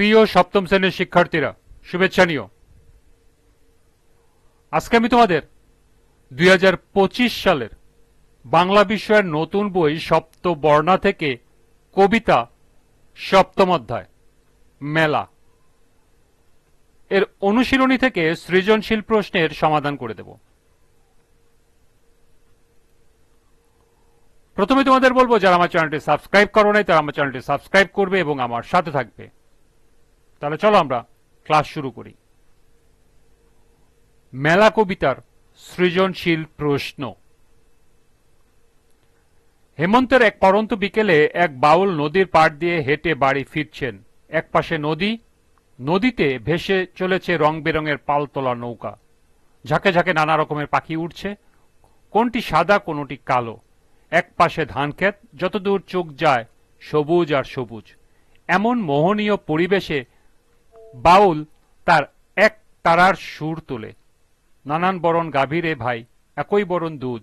প্রিয় সপ্তম শ্রেণির শিক্ষার্থীরা, শুভেচ্ছা নিও। আজকে আমি তোমাদের দুই হাজার পঁচিশ সালের বাংলা বিষয়ের নতুন বই সপ্ত বর্ণা থেকে কবিতা সপ্তম অধ্যায়, মেলা। এর অনুশীলনী থেকে সৃজনশীল প্রশ্নের সমাধান করে দেব। প্রথমে তোমাদের বলব, যারা আমার চ্যানেলটি সাবস্ক্রাইব করো নাই, তারা আমার চ্যানেলটি সাবস্ক্রাইব করবে এবং আমার সাথে থাকবে। তাহলে চলো আমরা ক্লাস শুরু করি। মেলা কবিতার সৃজনশীল প্রশ্ন। হেমন্তের এক পরন্ত বিকেলে এক বাউল নদীর পাড় দিয়ে হেঁটে বাড়ি ফিরছেন। এক পাশে নদী, নদীতে ভেসে চলেছে রং বেরঙের পালতোলা নৌকা। ঝাঁকে ঝাঁকে নানা রকমের পাখি উঠছে কোনটি সাদা, কোনটি কালো। এক পাশে ধানক্ষেত যতদূর চোখ যায় সবুজ আর সবুজ। এমন মোহনীয় পরিবেশে বাউল তার এক তারার সুর তোলে। নানান বরণ গাভীরে ভাই, একই বরণ দুধ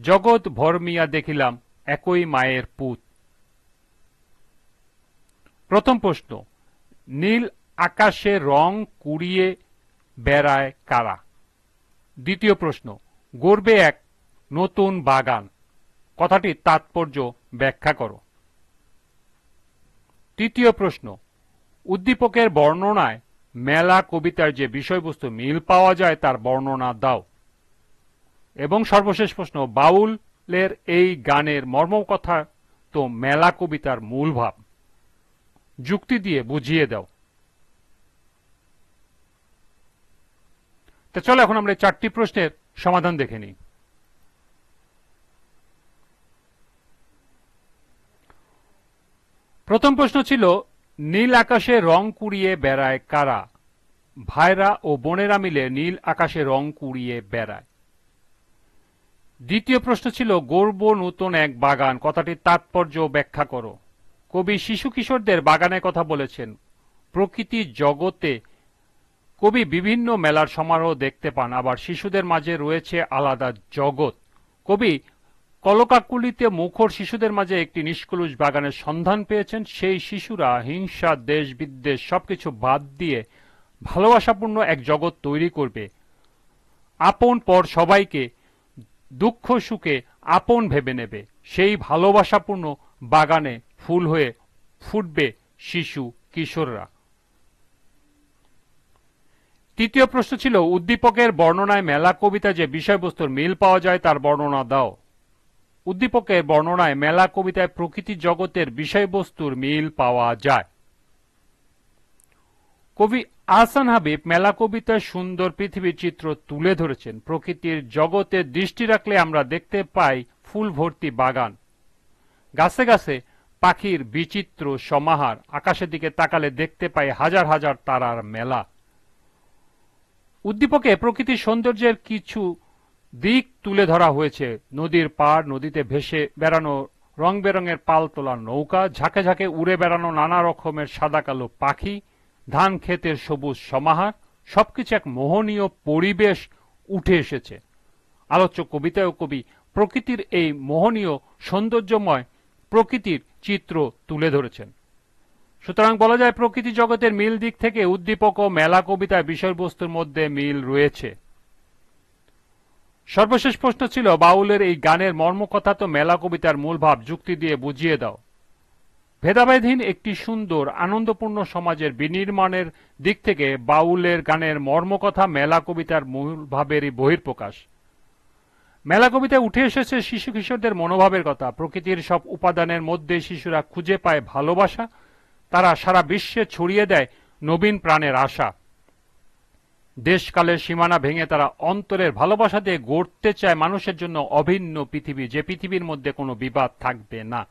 জগৎ ভরমিয়া দেখিলাম, একই মায়ের পুত। প্রথম প্রশ্ন, নীল আকাশে রং কুড়িয়ে বেড়ায় কারা? দ্বিতীয় প্রশ্ন গর্বে এক নতুন বাগান। কথাটির তাৎপর্য ব্যাখ্যা করো। তৃতীয় প্রশ্ন উদ্দীপকের বর্ণনায় মেলা কবিতার যে বিষয়বস্তু মিল পাওয়া যায়, তার বর্ণনা দাও। এবং সর্বশেষ প্রশ্ন, বাউলের এই গানের মর্মকথা তো মেলা কবিতার মূল ভাব যুক্তি দিয়ে বুঝিয়ে দাও। তো চলো, এখন আমরা চারটি প্রশ্নের সমাধান দেখে নিই। প্রথম প্রশ্ন ছিল নীল আকাশে রং কুড়িয়ে বেড়ায় কারা? ভাইরা ও বোনেরা মিলে নীল আকাশে রং কুড়িয়ে বেড়ায়। দ্বিতীয় প্রশ্ন ছিল গর্ব নূতন এক বাগান, কথাটির তাৎপর্য ব্যাখ্যা করো। কবি শিশু কিশোরদের বাগানের কথা বলেছেন, প্রকৃতি জগতে কবি বিভিন্ন মেলার সমারোহ দেখতে পান, আবার শিশুদের মাঝে রয়েছে আলাদা জগৎ। কবি কলকাকুলিতে মুখর শিশুদের মাঝে একটি নিষ্কলুষ বাগানের সন্ধান পেয়েছেন। সেই শিশুরা হিংসা দেশ বিদ্বেষ সবকিছু বাদ দিয়ে ভালোবাসাপূর্ণ এক জগৎ তৈরি করবে। আপন পর সবাইকে দুঃখ সুখে আপন ভেবে নেবে। সেই ভালোবাসাপূর্ণ বাগানে ফুল হয়ে ফুটবে শিশু, কিশোররা। তৃতীয় প্রশ্ন ছিল, উদ্দীপকের বর্ণনায় মেলা কবিতা যে বিষয়বস্তুর মিল পাওয়া যায় তার বর্ণনা দাও। উদ্দীপকের বর্ণনায় মেলা কবিতায় প্রকৃতি জগতের বিষয়বস্তুর মিল পাওয়া যায়। কবি আহসান হাবিব মেলা কবিতায় সুন্দর পৃথিবীর চিত্র তুলে ধরেছেন। প্রকৃতির জগতে দৃষ্টি রাখলে আমরা দেখতে পাই ফুল ভর্তি বাগান। গাছে গাছে পাখির বিচিত্র সমাহার, আকাশের দিকে তাকালে দেখতে পাই হাজার হাজার তারার মেলা। উদ্দীপকে প্রকৃতির সৌন্দর্যের কিছু দিক তুলে ধরা হয়েছে। নদীর পাড়, নদীতে ভেসে বেড়ানো রং বেরঙের পাল তোলা নৌকা, ঝাঁকে ঝাঁকে উড়ে বেড়ানো নানা রকমের সাদা কালো পাখি, ধান ক্ষেতের সবুজ সমাহার, সবকিছু এক মোহনীয় পরিবেশ উঠে এসেছে। আলোচ্য কবিতায় কবি প্রকৃতির এই মোহনীয় সৌন্দর্যময় প্রকৃতির চিত্র তুলে ধরেছেন। সুতরাং বলা যায় প্রকৃতি জগতের মিল দিক থেকে উদ্দীপক ও মেলা কবিতায় বিষয়বস্তুর মধ্যে মিল রয়েছে। সর্বশেষ প্রশ্ন ছিল, বাউলের এই গানের মর্মকথা তো মেলা কবিতার মূল ভাব, যুক্তি দিয়ে বুঝিয়ে দাও। ভেদাভেদহীন একটি সুন্দর, আনন্দপূর্ণ সমাজের বিনির্মাণের দিক থেকে বাউলের গানের মর্মকথা মেলা কবিতার মূল ভাবেরই বহির্প্রকাশ মেলা কবিতায় উঠে এসেছে শিশু কিশোরদের মনোভাবের কথা। প্রকৃতির সব উপাদানের মধ্যে শিশুরা খুঁজে পায় ভালোবাসা। তারা সারা বিশ্বে ছড়িয়ে দেয় নবীন প্রাণের আশা। দেশকালের সীমানা ভেঙে তারা অন্তরের ভালোবাসা দিয়ে গড়তে চায় মানুষের জন্য অভিন্ন পৃথিবী, যে পৃথিবীর মধ্যে কোনো বিবাদ থাকবে না।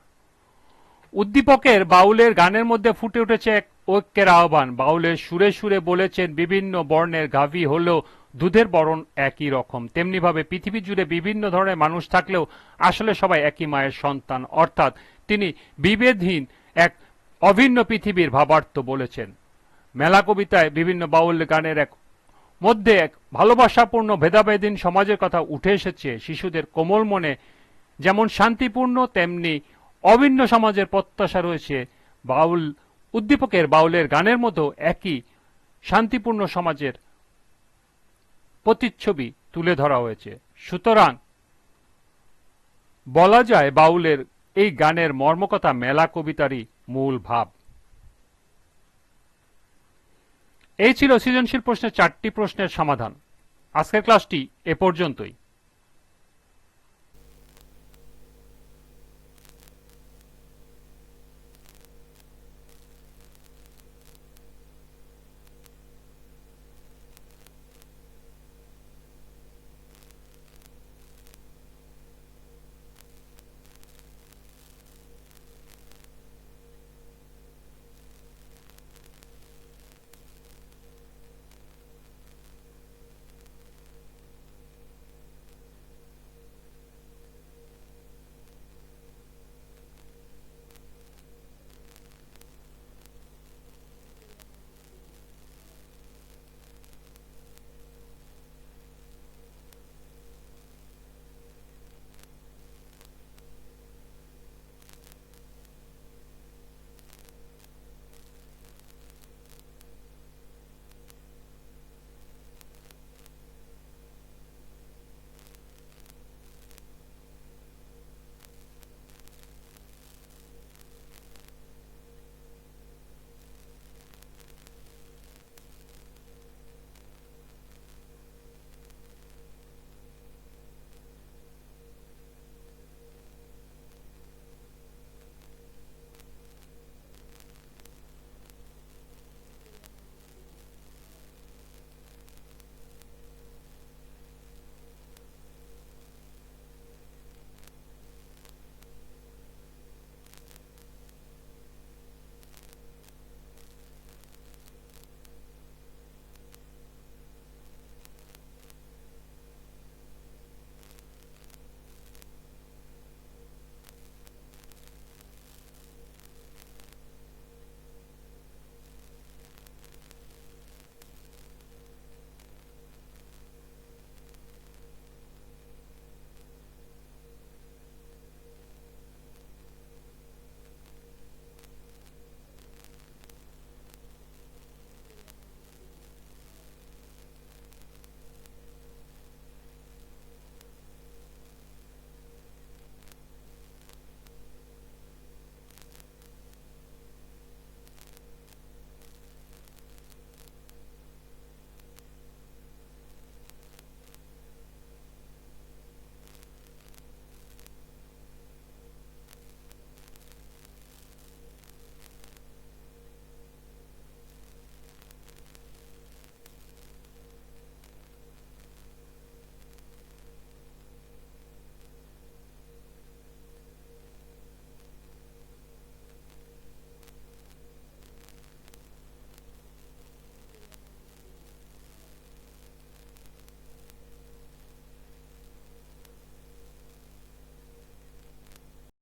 উদ্দীপকের বাউলের গানের মধ্যে ফুটে উঠেছে এক ঐক্যের আহ্বান। বাউলের সুরে সুরে বলেছেন, বিভিন্ন বর্ণের গাভী হলেও দুধের বরণ একই রকম। তেমনিভাবে পৃথিবী জুড়ে বিভিন্ন ধরনের মানুষ থাকলেও আসলে সবাই একই মায়ের সন্তান। অর্থাৎ তিনি বিভেদহীন এক অভিন্ন পৃথিবীর ভাবার্থ বলেছেন। মেলা কবিতায় বিভিন্ন বাউল গানের এক মধ্যে এক ভালোবাসাপূর্ণ ভেদাভেদীন সমাজের কথা উঠে এসেছে শিশুদের কোমল মনে। যেমন শান্তিপূর্ণ, তেমনি অভিন্ন সমাজের প্রত্যাশা রয়েছে। বাউল, উদ্দীপকের বাউলের গানের মতো একই শান্তিপূর্ণ সমাজের প্রতিচ্ছবি তুলে ধরা হয়েছে। সুতরাং বলা যায় বাউলের এই গানের মর্মকথা মেলা কবিতারই মূল ভাব। এই ছিল সৃজনশীল প্রশ্নের চারটি প্রশ্নের সমাধান। আজকের ক্লাসটি এ পর্যন্তই।